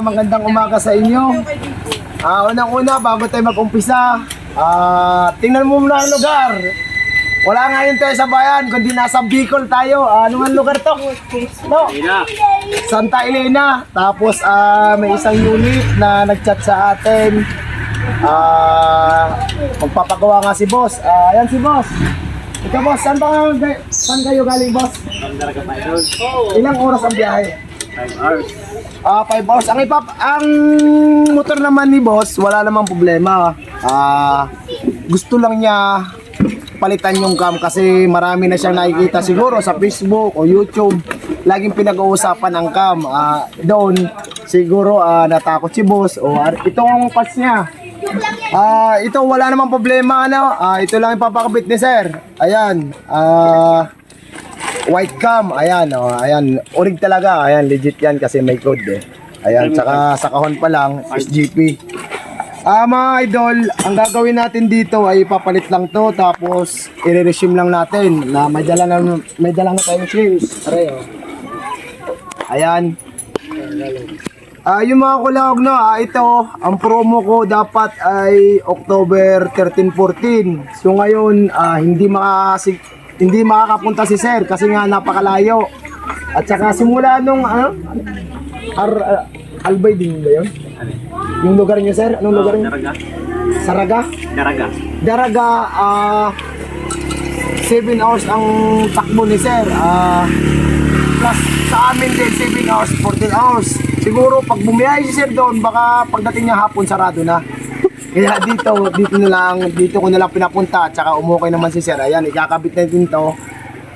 Magandang umaga sa inyo. Ah, unang-una, bago tayo mag-umpisa, ah, tingnan mo muna ang lugar. Wala ngayon tayo sa bayan, kundi nasa Bicol tayo. Ah, ano ang lugar to? No? Santa Elena. Tapos ah, may isang unit na nag-chat sa atin. Ah, magpapagawa nga si boss. Ah, ayan si boss. Ikaw boss, saan ba saan kayo galing boss? Ilang oras ang biyahe? Ah, 5 hours. Ang ipap ang motor naman ni boss, wala namang problema. Ah, gusto lang niya palitan yung cam kasi marami na siyang nakikita siguro sa Facebook o YouTube. Laging pinag-uusapan ang cam. Ah, doon siguro ah, natakot si boss o ito ang parts niya. Ah, ito wala namang problema ano. Ah, ito lang ipapakabit ni sir. Ayan. Ah, white cam, ayan, oh, ayan, urig talaga, ayan, legit yan kasi may code eh. Ayan, tsaka sa kahon pa lang, SGP. Ah, mga idol, ang gagawin natin dito ay papalit lang to, tapos i-resume lang natin na may dala na, may dala na tayong shoes. Pare, oh. Ayan. Ah, yung mga kulawag no, ah, ito, ang promo ko dapat ay October 13-14. So ngayon, ah, hindi makasig hindi makakapunta si Sir kasi nga napakalayo. At saka simula nung ano, Ar, ah, Albay din ba yun? Yung lugar niyo, Sir? Anong lugar niyo? Daraga. Saraga? Daraga. Daraga, ah, 7 hours ang takbo ni Sir. Ah, plus sa amin din 7 hours, 14 hours. Siguro pag bumiyahe si Sir doon, baka pagdating niya hapon sarado na. Kaya dito, dito na lang, dito ko na lang pinapunta at saka umukay naman si Sir. Ayan, ikakabit na din to.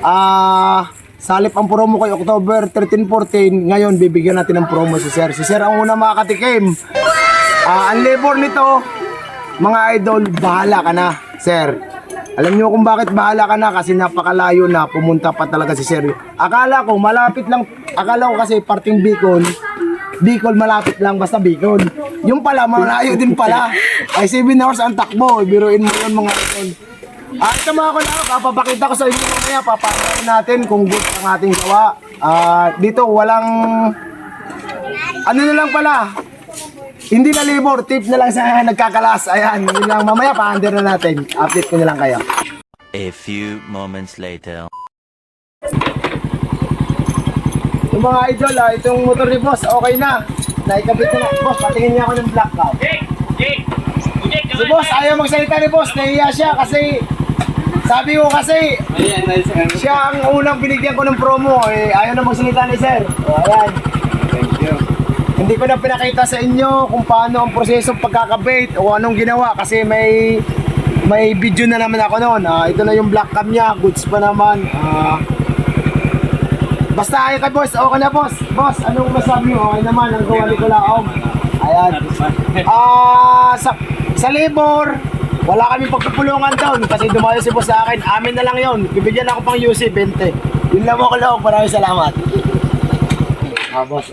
Ah, salip ang promo kay October 13-14. Ngayon, bibigyan natin ng promo si Sir. Si Sir ang una makakatikim. Ah, ang labor nito, mga idol, bahala ka na, Sir. Alam niyo kung bakit bahala ka na kasi napakalayo na pumunta pa talaga si Sir. Akala ko malapit lang, akala ko kasi parting Bicol, Bicol malapit lang basta Bicol. Yung pala malayo din pala. Ay 7 hours ang takbo, biruin mo yun mga idol. Ah, ito mga kularo, papapakita ko sa inyo mamaya, papakita natin kung good ang ating gawa. Ah, dito walang ano na lang pala, hindi na labor, tip na lang sa nagkakalas. Ayan, yun lang. Mamaya pa-under na natin. Update ko na lang kayo. A few moments later. Yung mga idol, ah, itong motor ni boss, okay na. Naikabit ko na. Boss, patingin niya ako ng black cow. Si boss, ayaw magsalita ni boss. Nahiya siya kasi sabi ko kasi siya ang unang binigyan ko ng promo. Eh, ayaw na magsalita ni sir. O, ayan. Thank you. Hindi ko na pinakita sa inyo kung paano ang proseso pagkakabit o anong ginawa kasi may may video na naman ako noon. Ah, ito na yung black cam niya, goods pa naman. Ah, basta ay kay boss, okay na boss. Boss, anong masabi mo? Okay naman ang gawa ni Kulaom. Ayan. Ah, sa sa labor, wala kami pagpupulungan doon kasi dumayo si boss sa akin. Amin na lang 'yon. Bibigyan ako pang UC 20. Yun lang mo Kulaom. Maraming salamat. Ah, boss.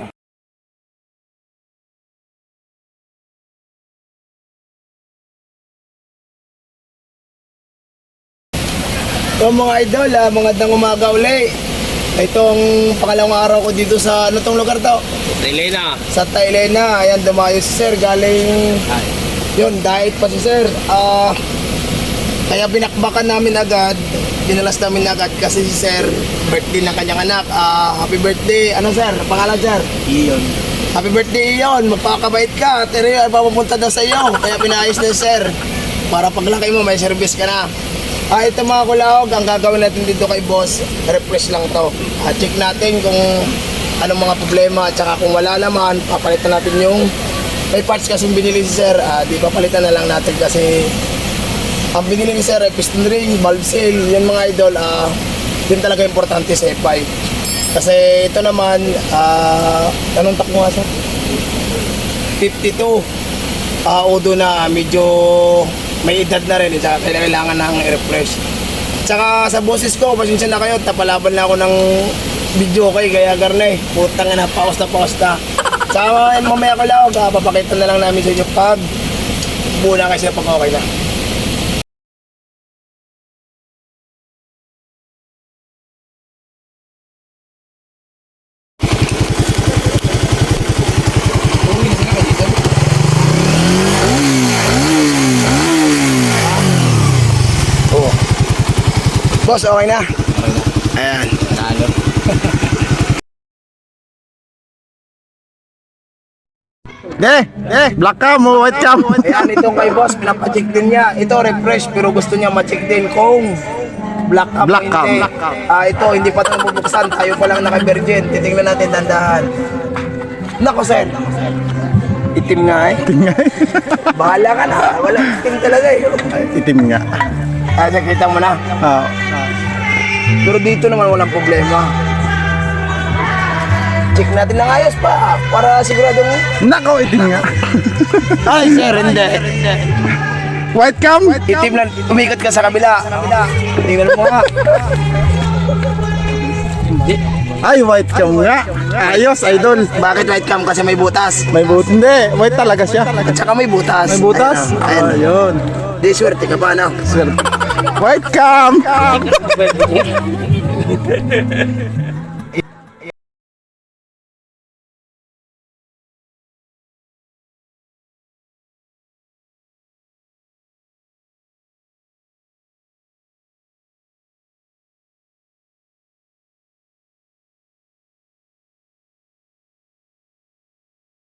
So mga idol, ah, magandang umaga uli. Itong pangalawang araw ko dito sa ano tong lugar to? Elena. Sa Tailena. Ayan, dumayo si Sir galing yun, diet pa si Sir. Ah, kaya binakbakan namin agad, dinalas namin agad kasi si Sir, birthday ng kanyang anak. Ah, happy birthday. Ano Sir? Pangalan Sir? Iyon. Happy birthday iyon, magpakabait ka. Pero yun, papupunta na sa iyo. Kaya pinayos na sir. Para paglaki mo, may service ka na. Ah, ito mga kulawag, ang gagawin natin dito kay boss, refresh lang to. Ah, check natin kung anong mga problema, at saka kung wala naman, papalitan natin yung may parts kasi binili si sir, ah, di papalitan na lang natin kasi ang binili ni sir piston ring, valve seal, yun mga idol, ah, yun talaga importante sa F5. Kasi ito naman, ah, anong takbo nga sir? 52. Ah, Odo na medyo may edad na rin, eh, tsaka kailangan ng refresh. Tsaka sa boses ko, pasensya na kayo, tapalaban na ako ng video kay kaya garne. Putang na, paus na paus na. Tsaka mamaya ko lang, ah, papakita na lang namin sa inyo pag muna kasi pag okay na. Boss, okay na? Ayan. De, de, black cam o white cam. Ayan, itong kay boss, pinapacheck din niya. Ito, refresh, pero gusto niya ma-check din kung black cam Black cam, hindi. black cam. Ah, ito, hindi pa ito mabubuksan. Tayo pa lang naka-virgin. Titingnan natin dandahan. Nako, sir. Itim nga eh. Bahala ka na. Walang itim talaga eh. Itim nga. Ah, nakita mo na. Ah, Pero dito naman walang problema. Check natin ng ayos pa para siguradong nako, itim nga. Ay, sir, hindi. White cam? Itim lang, umikot ka sa kabila. Tingnan mo nga. Ay, white cam nga. Ayos, idol. Bakit light cam kasi may butas? May butas. Hindi, white talaga siya. At saka may butas. May butas? Ayun. Ayun. Ayun. Di swerte ka pa, no? Swerte. White cam!